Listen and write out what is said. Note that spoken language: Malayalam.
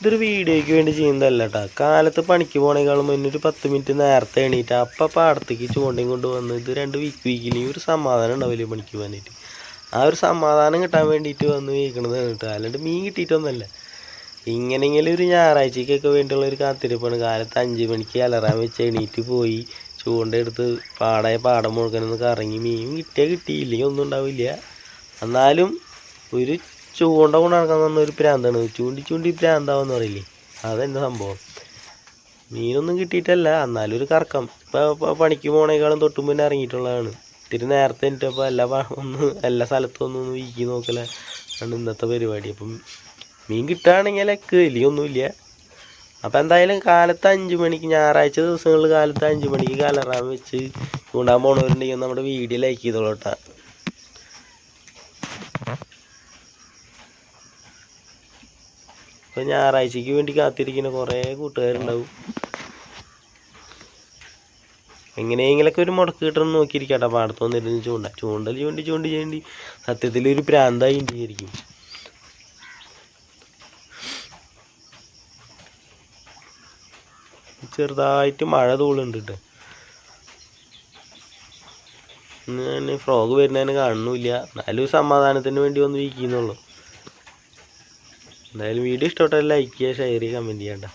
ഇതൊരു വീഡിയോയ്ക്ക് വേണ്ടി ചെയ്യുന്നതല്ല കേട്ടോ കാലത്ത് പണിക്ക് പോണേക്കാളും മുന്നേ ഒരു പത്ത് മിനിറ്റ് നേരത്തെ എണീറ്റ് അപ്പം പാടത്തേക്ക് ചൂണ്ടയും കൊണ്ട് വന്ന് ഇത് രണ്ട് വീക്ക് വീക്കിലി ഒരു സമാധാനം ഉണ്ടാവില്ല പണിക്ക് പോകാനായിട്ട്. ആ ഒരു സമാധാനം കിട്ടാൻ വേണ്ടിയിട്ട് വന്ന് വീക്കണതാണ് കേട്ടോ അല്ലാണ്ട് മീൻ കിട്ടിയിട്ടൊന്നുമല്ല. ഇങ്ങനെയെങ്കിലും ഒരു ഞായറാഴ്ചക്കൊക്കെ വേണ്ടിയുള്ള ഒരു കാത്തിരിപ്പാണ്. കാലത്ത് അഞ്ച് മണിക്ക് അലറാൻ വെച്ച് എണീറ്റ് പോയി ചൂണ്ടയെടുത്ത് പാടായ പാടം മുഴുക്കനൊന്ന് കറങ്ങി മീൻ കിട്ടിയാൽ കിട്ടിയില്ലെങ്കിൽ ഒന്നും ഉണ്ടാവില്ല. എന്നാലും ഒരു ചൂണ്ട കൊണ്ട് നടക്കാൻ തന്ന ഒരു പ്രാന്താണ്. ചൂണ്ടി ചൂണ്ടി പ്രാന്താവെന്ന് പറയില്ലേ? അതെന്താ സംഭവം? മീനൊന്നും കിട്ടിയിട്ടല്ല. എന്നാലും ഒരു കറക്കം. ഇപ്പോൾ പണിക്ക് പോണേക്കാളും തൊട്ടും മുന്നേ ഇറങ്ങിയിട്ടുള്ളതാണ്. ഇത്തിരി നേരത്തെ എനിട്ടപ്പോൾ എല്ലാ ഒന്ന് എല്ലാ സ്ഥലത്തും ഒന്ന് ഒന്ന് വീക്കി നോക്കല. ആണ് ഇന്നത്തെ പരിപാടി. അപ്പം മീൻ കിട്ടുകയാണെങ്കിൽ എക്ക് അപ്പോൾ എന്തായാലും കാലത്ത് അഞ്ച് മണിക്ക് ഞായറാഴ്ച ദിവസങ്ങളിൽ കാലത്ത് അഞ്ച് മണിക്ക് കലറാൻ വെച്ച് ചൂണ്ടാൻ പോണവരുണ്ടെങ്കിൽ നമ്മുടെ വീഡിയോ ലൈക്ക് ചെയ്തോളൂ കേട്ടോ. ഇപ്പം ഞായറാഴ്ചക്ക് വേണ്ടി കാത്തിരിക്കുന്ന കുറേ കൂട്ടുകാരുണ്ടാവും. എങ്ങനെയെങ്കിലൊക്കെ ഒരു മുടക്ക് കിട്ടണം നോക്കിയിരിക്കട്ടെ. പാടത്ത് വന്നിരുന്ന് ചൂണ്ട ചൂണ്ടൽ ചൂണ്ടി ചൂണ്ടി ചൂണ്ടി. സത്യത്തിൽ ഒരു പ്രാന്തായി ഇരിക്കും. ചെറുതായിട്ട് മഴ തൂളുണ്ട് ഞാൻ ഫ്രോഗ് വരുന്നതിന് കാണുന്നില്ല എന്നാലും സമാധാനത്തിന് വേണ്ടി വന്ന് വീക്കുന്നുള്ളൂ എന്തായാലും വീഡിയോ ഇഷ്ടപ്പെട്ടാൽ ലൈക്ക് ചെയ്യുക ഷെയർ ചെയ്യുക കമന്റ് ചെയ്യണ്ട